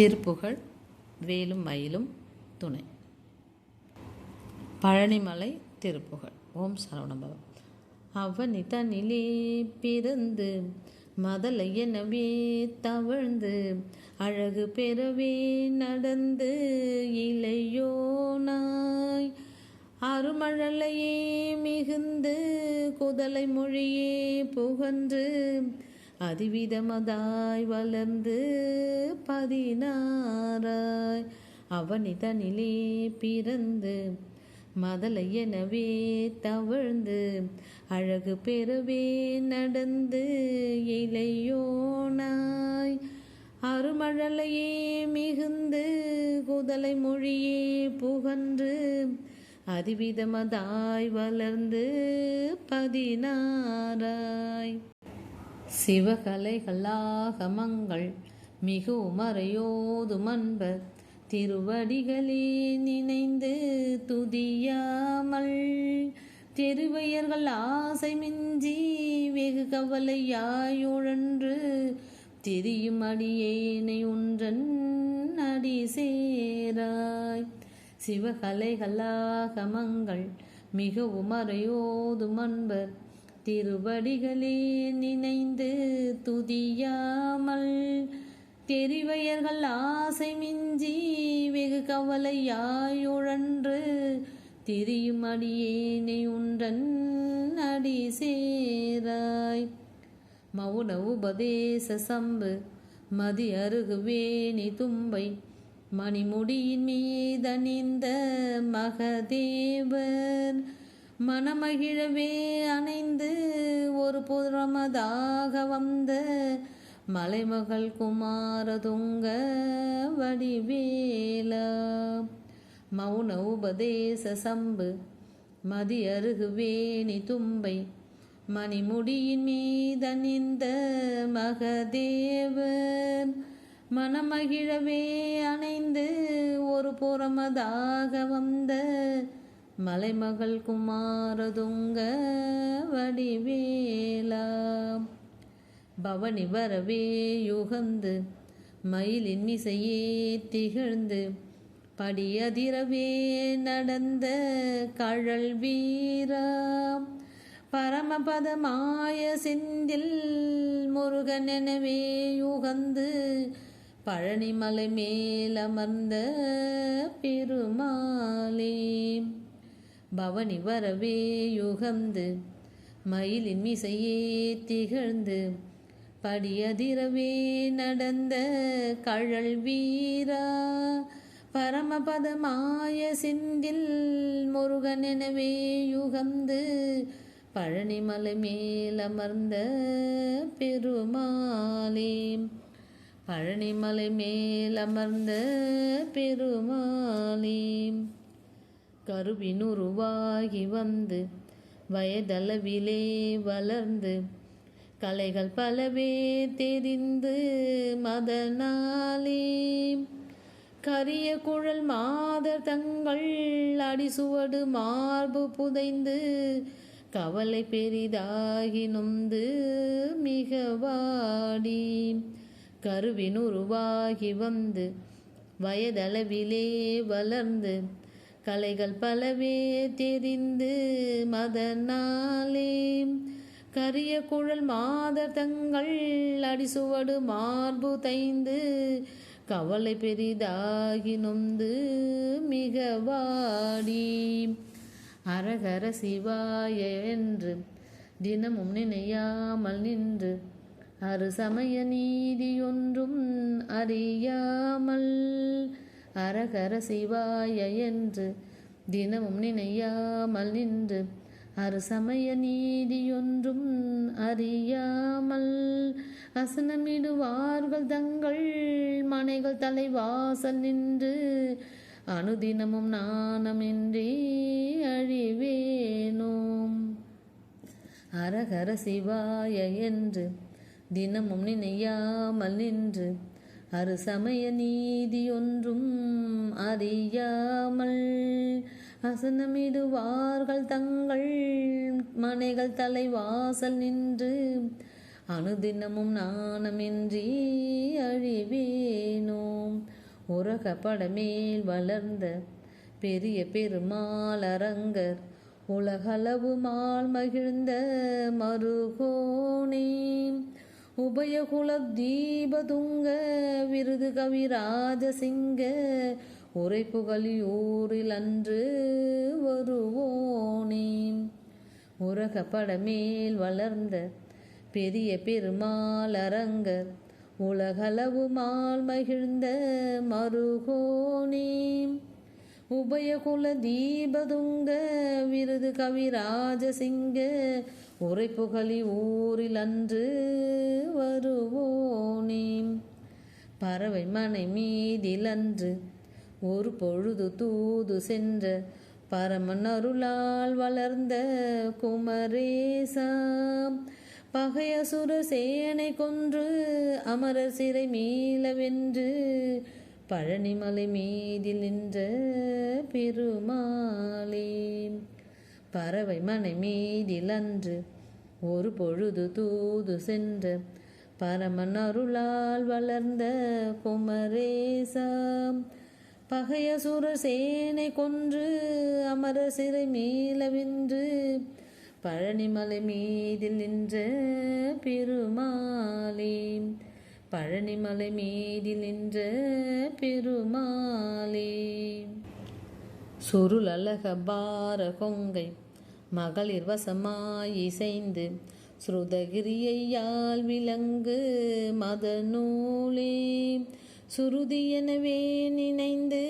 திருப்புகழ் வேலும் மயிலும் துணை. பழனிமலை திருப்புகழ் ஓம் சரவணபவம் அவனி தனிலே பிறந்து மதலை எனவே தவழ்ந்து அழகு பெறவே நடந்து இளையோனாய் அருமழலையே மிகுந்து குதலை மொழியே புகன்று அதிவிதமதாய் வளர்ந்து பதினாராய் அவனிதனிலே பிறந்து மதலை எனவே தவழ்ந்து அழகு பெறவே நடந்து இலையோனாய் அருமழலையே மிகுந்து குதலை மொழியே புகன்று அதிவிதமதாய் வளர்ந்து பதினாராய் சிவகலைகளாகமங்கள் மிகு மறையோதும் அன்பர் திருவடிகளே நினைந்து துதியாமல் தெருவையர்கள் ஆசை மிஞ்சி வெகு கவலையாயுழன்று திரியும் அடியேனை ஒன்றன் அடி சேராய். சிவகலைகளாகமங்கள் மிகவும் மறையோதுமன்பர் திருவடிகளே நினைந்து துதியாமல் தெரிவையர்கள் ஆசை மிஞ்சி வெகு கவலையாயுழன்று திரியும் அடியேனை உன்றன் அடி சேராய். மௌன உபதேச சம்பு மதி அருகுவேணி தும்பை மணிமுடியின் மீதணிந்த மகதேவர் மனமகிழவே அணைந்து ஒரு புறமதாக வந்த மலைமகள் குமாரதுங்க வடிவேலா. மௌன உபதேச சம்பு மதி அருகுவேணி தும்பை மணிமுடியின் மீதணிந்த மகதேவன் மனமகிழவே அணைந்து ஒரு புறமதாக வந்த மலைமகள் குமாரதுங்க வடிவேலா பவனி வரவே யுகந்து மயிலின் மிசையே திகழ்ந்து படியதிரவே நடந்த கழல் வீரா பரமபதமாய செந்தில் முருகன் எனவே யுகந்து பழனிமலை மேலமர்ந்த பெருமாளே. பவனி வரவே யுகந்து மயிலின் மிசையே திகழ்ந்து படியதிரவே நடந்த கழல் வீரா பரமபதமாய சிந்தில் முருகன் எனவே யுகந்து பழனிமலை மேலமர்ந்த பெருமாளே. பழனிமலை மேலமர்ந்த பெருமாளே. கருவினுருவாகி வந்து வயதளவிலே வளர்ந்து கலைகள் பலவே தெரிந்து மதனாலே கரிய குழல் மாதர் தங்கள் அடிசுவடு மார்பு புதைந்து கவலை பெரிதாகி நொந்து மிக வாடி கருவினுருவாகி வந்து வயதளவிலே வளர்ந்து கலைகள் பலவே தெரிந்து மதனாலே. கரிய குழல் மாதர் தங்கள் அடிசுவடு மார்பு தைந்து கவலை பெரிதாகி நொந்து மிக வாடி. அரகர சிவாய என்று தினமும் நினையாமல் நின்று அரு சமய நீதியொன்றும் அறியாமல் அரகர சிவாய என்று தினமும் நினையாமல் நின்று அரு சமய நீதியொன்றும் அறியாமல் அசனமிடுவார்கள் தங்கள் மனைகள் தலைவாசல் நின்று அனுதினமும் நாணமின்றி அழிவேனோம். அரகர சிவாய என்று தினமும் நினையாமல் நின்று அரு சமய அறியாமல் அசனமிடுவார்கள் தங்கள் மனைகள் தலைவாசல் நின்று அனுதினமும் நாணமின்றி அழிவேனோம் உரகப்படமேல் வளர்ந்த பெரிய பெருமாள் அரங்கர் உலகளவு மால் மகிழ்ந்த மருகோணே உபயகுல தீபதுங்க விருது கவிராஜசிங்க உரை புகழியூரில் அன்று வருவோனே. படமேல் வளர்ந்த பெரிய பெருமாள் அரங்கர் உலகளவு மால் மகிழ்ந்த மருகோணே உபயகுல தீபதுங்க விருது கவிராஜசிங்க உரை புகழி ஊரில் அன்று வருவோனே. பறவை மனை மீதில் அன்று ஒரு பொழுது தூது சென்ற பரமன் அருளால் வளர்ந்த குமரேசாம். பகையசுர சேனை கொன்று அமரர் சிறை மீளவென்று பழனிமலை மீதில் நின்ற பெருமாளே. பறவை மனை மீதில் அன்று ஒரு பொழுது தூது சென்ற பரமன் அருளால் வளர்ந்த குமரேசாம். பகையசுர சேனை கொன்று அமர சிறை மீளவென்று பழனிமலை மீதில் நின்ற பெருமாளே. பழனிமலை மீதில் நின்ற பெருமாளே. சுருளழக பார கொங்கை. மகளிர் வசமாய் இசைந்து ஸ்ருதகிரியையால் விலங்கு மத நூலே சுருதி எனவே நினைந்து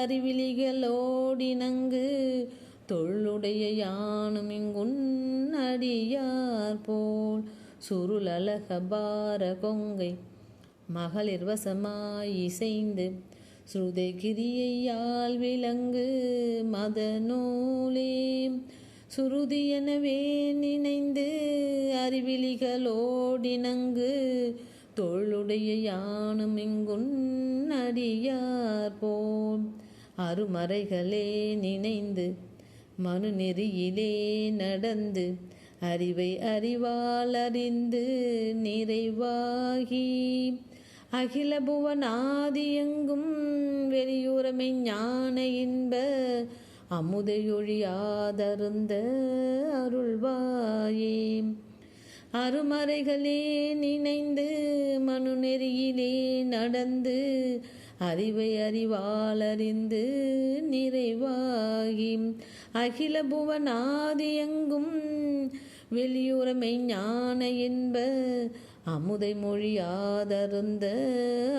அறிவிலிகளோடினங்கு தொள்ளுடைய யானும் இங்குன் அடியார் போல். சுருளழக பார கொங்கை. மகளிர் வசமாய் இசைந்து ஸ்ருதகிரியையால் விலங்கு மத நூலே சுருதியனவே நினைந்து அறிவிலிகளோடினங்கு தொழுடைய யானும் இங்குன் அடியார் போல். அருமறைகளே நினைந்து மனு நெறியிலே நடந்து அறிவை அறிவால் அறிந்து நிறைவாகி. அகில புவனாதியெங்கும் வெளியுறமை ஞான இன்ப அமுதையொழியாதருந்த அருள்வாயே. அருமறைகளே நினைந்து மனு நெறியிலே நடந்து அறிவை அறிவாளறிந்து நிறைவாகி. அகில புவனாதியெங்கும் வெளியுறமை ஞான என்ப அமுதை மொழியாதருந்த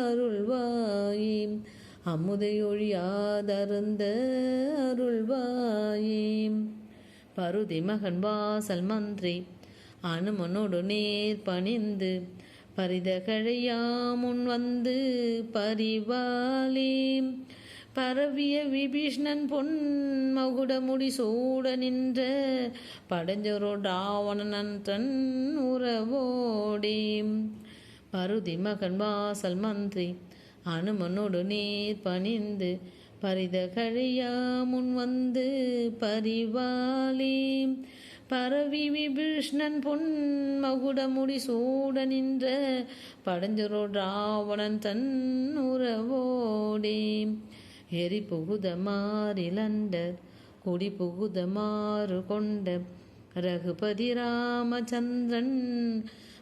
அருள்வாயே அமுதை ஒழியாதருந்த அருள்வாயே பருதி மகன் வாசல் மந்திரி அனுமனோடு நேர் பணிந்து பரிதகழையாமுன் வந்து பரிவாலே பரவிய விபீஷ்ணன் பொன் மகுடமுடி சூட நின்ற படஞ்சொரு தன் உறவோடி. பருதி மகன் வாசல் மந்திரி அனுமனோடு நேர் பணிந்து பரித கழியா முன் வந்து பரிவாலே பரவி விபீஷ்ணன் பொன் மகுடமுடி சூட நின்ற படஞ்சொரு ராவணன் தன் உறவோடே. எரி புகுத மாறிலண்டர் குடி புகுத மாறு கொண்ட ரகுபதி ராமச்சந்திரன்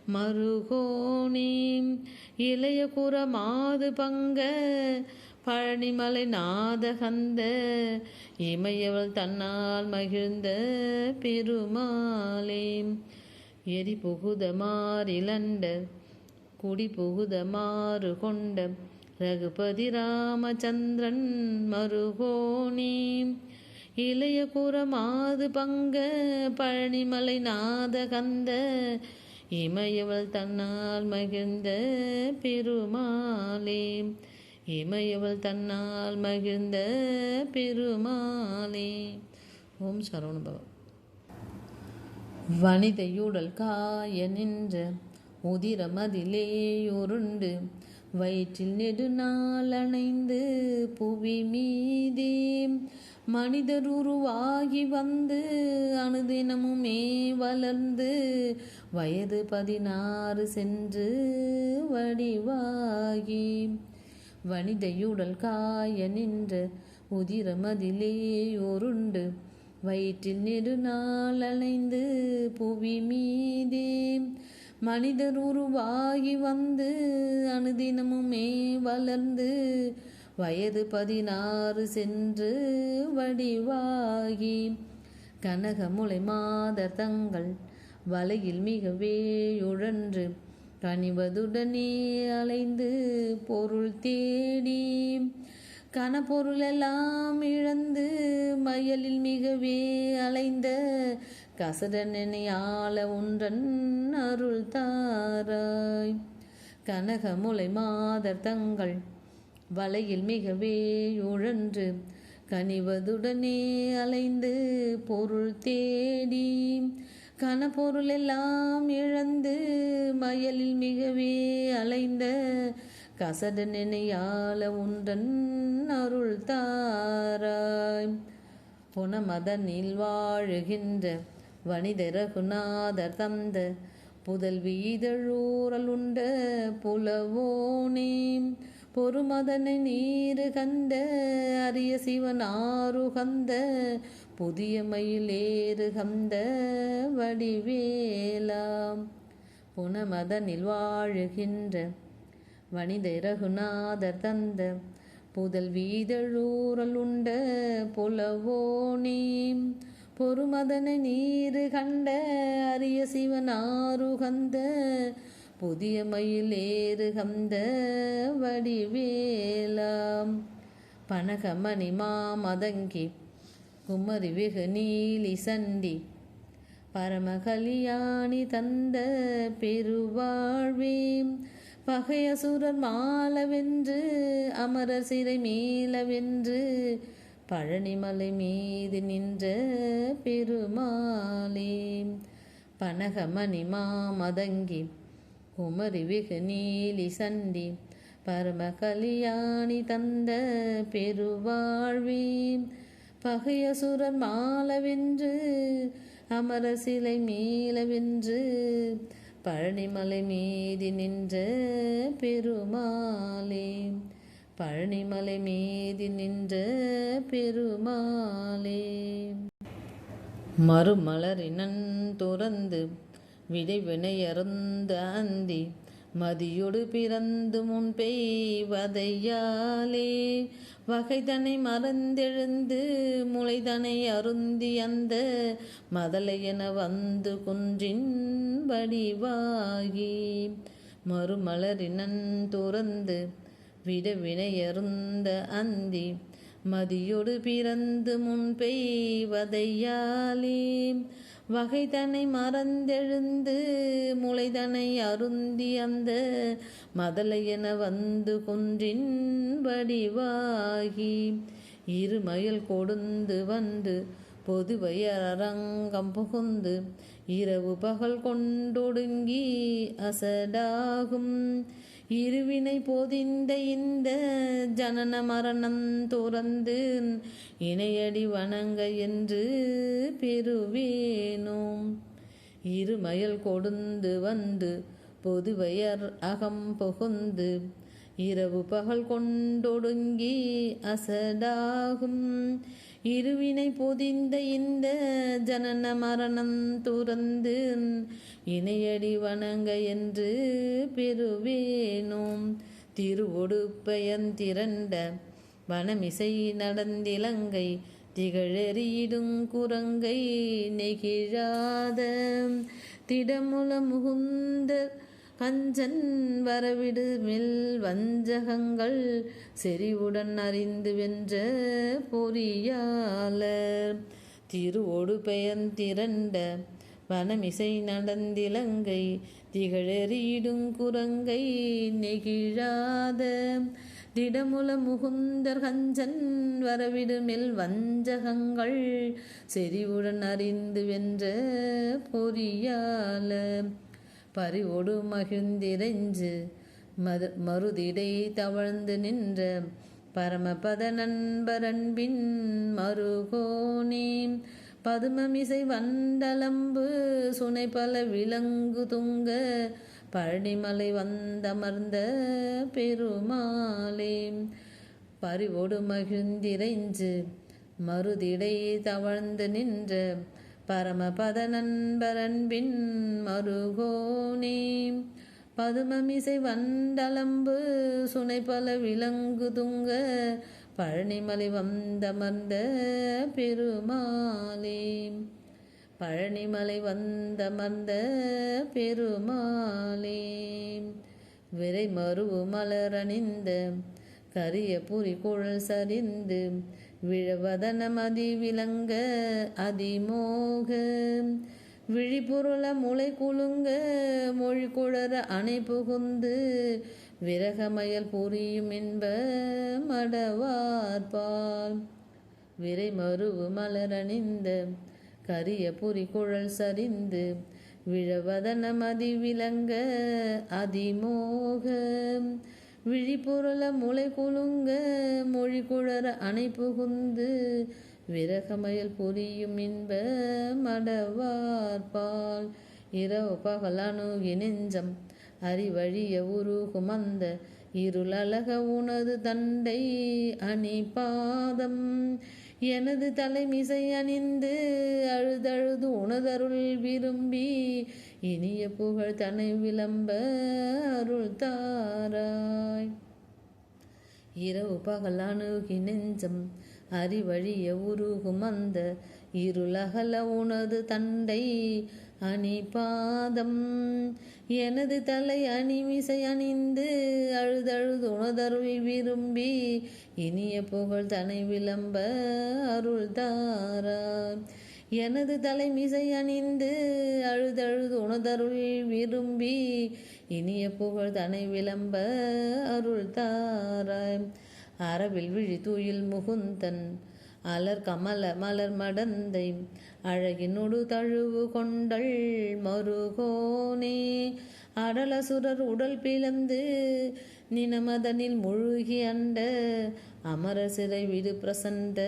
மருகோணி இளைய குரமாது பங்க பழனிமலை நாதகந்த இமையவள் தன்னால் மகிழ்ந்த பெருமாளே எரி புகுத மாறிலண்டர் குடி புகுத மாறு கொண்ட ரகுபதி ராமச்சந்திரன் மருகோணி இளைய குரமாது பங்க பழனிமலை நாதகந்த இமையவள் தன்னால் மகிழ்ந்த பெருமாளே. இமையவள் தன்னால் மகிழ்ந்த பெருமாளே. ஓம் சரவணபவ வனிதையுடல் காய நின்ற உதிரமதிலேயுருண்டு வயிற்றில் நெடுநாள் அணைந்து புவி மீதே மனிதர் உருவாகி வந்து அனுதினமுமே வளர்ந்து வயது பதினாறு சென்று வடிவாகி. வனிதையுடல் காய நின்று உதிரமதிலே ஒருண்டு. வயிற்றில் நெடுநாள் அலைந்து புவி மீதே மனிதர் உருவாகி வந்து அனுதினமுமே வளர்ந்து வயது பதினாறு சென்று வடிவாகி. கனகமுலை மாதர் தங்கள் வலையில் மிகவே உழன்று கனிவதுடனே அலைந்து பொருள் தேடி. கனப்பொருள் எல்லாம் இழந்து மயலில் மிகவே அலைந்த கசடனெனையாள ஒன்றன் அருள் தாராய். கனகமுலை மாதர் தங்கள் வலையில் மிகவே உழன்று கனிவதுடனே அலைந்து பொருள் தேடி. கனப்பொருள் எல்லாம் இழந்து மயலில் மிகவே அலைந்த கசட நினையால ஒன்றன் அருள் தாராய். புன மதனில் வாழுகின்ற வனித ரகுநாதர் தந்த புதல்வி இதழூரல் உண்ட புலவோனே. பொறுமதனை நீரு கந்த அரிய சிவன் ஆறுகந்த புதிய மயிலேறு கந்த வடிவேலாம். புனமதனில் வாழுகின்ற வனித ரகுநாதர் தந்த புதல் வீதழூரல் உண்ட புலவோனே. பொறுமதன நீரு கண்ட அரிய சிவனாருகந்த புதிய மயிலேறு கந்த வடிவேலாம். பனகமணி மாமதங்கி குமரி வெகு நீலி சண்டி. பரமகலியாணி தந்த பெருவாழ்வே பகையசுரர் மாலவென்று அமரர் சிறை மேலவென்று பழனிமலை மீது நின்ற பெருமாளே பனகமணி மாமதங்கி குமரி வெகு நீலி சண்டி பரம கல்யாணி தந்த பெருவாழ்வே. பகையசுரர் மாலவென்று அமர சிலை மீளவென்று பழனிமலை மீதி நின்ற பெருமாளே. பழனிமலை மீதி நின்ற பெருமாளே. மறுமலரினன் துறந்து விடைவினையருந்த அந்தி மதியொடு பிறந்து முன் பெய்வதையாலே. வகைதனை மறந்தெழுந்து முளைதனை அருந்தி அந்த மதலையென வந்து குன்றின் வடிவாகி மறுமலரினன் துறந்து விடவினையருந்த அந்தி மதியொடு பிறந்து முன் பெய்வதையாலே வகைதனை மறந்தெழுந்து முளைதனை அருந்தி அந்த மதலையென வந்து குன்றின் வடிவாகி இருமயல் கொடுந்து வந்து பொதுவையரங்கம் புகுந்து இரவு பகல் கொண்டொடுங்கி அசடாகும். இருவினை போதிந்த இந்த ஜனன மரணம் துறந்து இணையடி வணங்க என்று பெறுவேனோம். இருமயல் கொடுந்து வந்து பொதுவையர் அகம் புகுந்து இரவு பகல் கொண்டொடுங்கி அசடாகும். இருவினை பொதிந்த இந்த ஜனன மரணம் துறந்து இணையடி வணங்க என்று பெறுவேனோம். திருவொடு திரண்ட வனமிசை நடந்திலங்கை திகழெறியிடும் குரங்கை நெகிழாத திடமுல முகுந்த கஞ்சன் வரவிடு மில் வஞ்சகங்கள் செறிவுடன் அறிந்து வென்ற பொறியாளர். திருவோடு பெயர்ந்திரண்ட வனமிசை நடந்திலங்கை திகழெறியிடும் குரங்கை நெகிழாத திடமுல முகுந்தர் கஞ்சன் வரவிடு மெல் வஞ்சகங்கள் செறிவுடன் அறிந்து வென்ற பொறியாளர். பறிவொடு மகிழ்ந்திரைஞ்சு மது மருதிடை தவழ்ந்து நின்ற பரமபத நண்பரன்பின் மருகோனே பதுமமிசை வண்டலம்பு சுனை பல விலங்கு துங்க பழனிமலை வந்தமர்ந்த பெருமாளே பறிவோடு மகிழ்ந்திரைஞ்சு மருதிடை தவழ்ந்து நின்ற பரமபத நண்பரன்பின் மருகோனே. பதுமமிசை வண்டலம்பு பல விலங்கு துங்க பழனிமலை வந்தமர்ந்த பெருமாளே. பழனிமலை வந்தமர்ந்த பெருமாளே. விரை மருவு மலரணிந்த கரிய புரி குழல் சரிந்து விழவதனம் அதி விளங்க அதிமோக. விழிபுருள முளை குலுங்க மொழி குழற அணை புகுந்து விரகமயல் புரியும் என்ப மடவார்பால். விரை மருவு மலரணிந்த கரிய புரி குழல் சரிந்து விழவதனம் அதி விளங்க அதிமோகம் விழிபுரள முளை குலுங்க மொழி குழற அணை புகுந்து விரகமயல் புரியும் இன்ப மடவார்பால். இரவு பகல் அணுகி நெஞ்சம் அறிவழிய உருகும் அந்த இருளழக உனது தண்டை அணி பாதம் எனது தலைமிசை அணிந்து அழுதழுது உனதருள் விரும்பி இனிய புகழ் தனை விளம்ப அருள் தாராய். இரவு பகல் அணுகி நெஞ்சம் அறிவழிய உருகும் அந்த இருளகல உனது தண்டை அணி பாதம் எனது தலை அணிமிசை அணிந்து அழுதழுது உணதருவி விரும்பி இனிய புகழ் தனை விளம்ப அருள் தாராய் எனது தலைமிசை அணிந்து அழுதழுது உணதருள் விரும்பி இனிய புகழ் தனை விளம்ப அருள் தாராய் அறவில் விழி தூயில் முகுந்தன் அலர் கமல மலர் மடந்தை அழகினொடு தழுவு கொண்டள் மருகோனே. அடலசுரர் உடல் பிளந்து நினமதனில் முழுகி அண்ட அமர சிறை விடு பிரசண்ட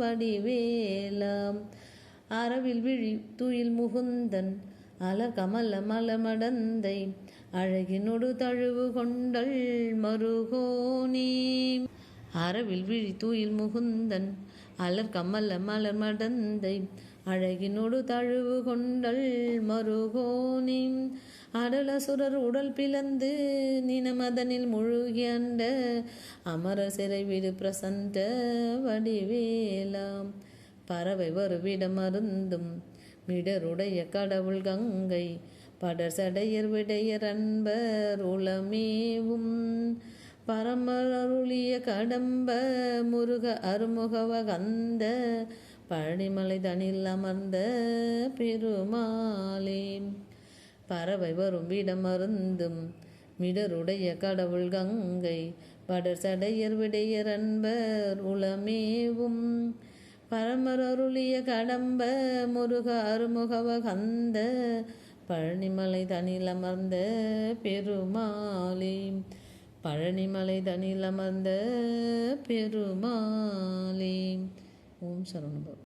வடிவேலாம். அறவில் விழி துயில் முகுந்தன் அலர் கமல மலமடந்தை அழகினொடு தழுவு கொண்டள் மருகோனே. அறவில் விழி தூயில் முகுந்தன் அலர் கமல மலர் மடந்தை அழகினொடு தழுவு கொண்டள் மருகோனி அடலசுரர் உடல் பிளந்து நினமதனில் முழுகி அண்ட அமர சிறை விடு பிரசந்த வடிவேலாம். பறவை வருவிடம் அருந்தும் மிடருடைய கடவுள் கங்கை. படர் சடையர் விடையர் அன்பர் உளமேவும் பரமருளிய கடம்ப முருக அருமுகவ கந்த பழனிமலை தனில் அமர்ந்த பெருமாளே பறவை வரும் விடம் அருந்தும் மிடருடைய கடவுள் கங்கை படர் சடையர் விடையர் அன்பர் உளமேவும். பரமரருளிய கடம்ப முருக அருமுகவ கந்த பழனிமலை தனில் அமர்ந்த பெருமாளே பழனிமலை தனில் அமர்ந்த பெருமாளே. ஓம் சரவணபவ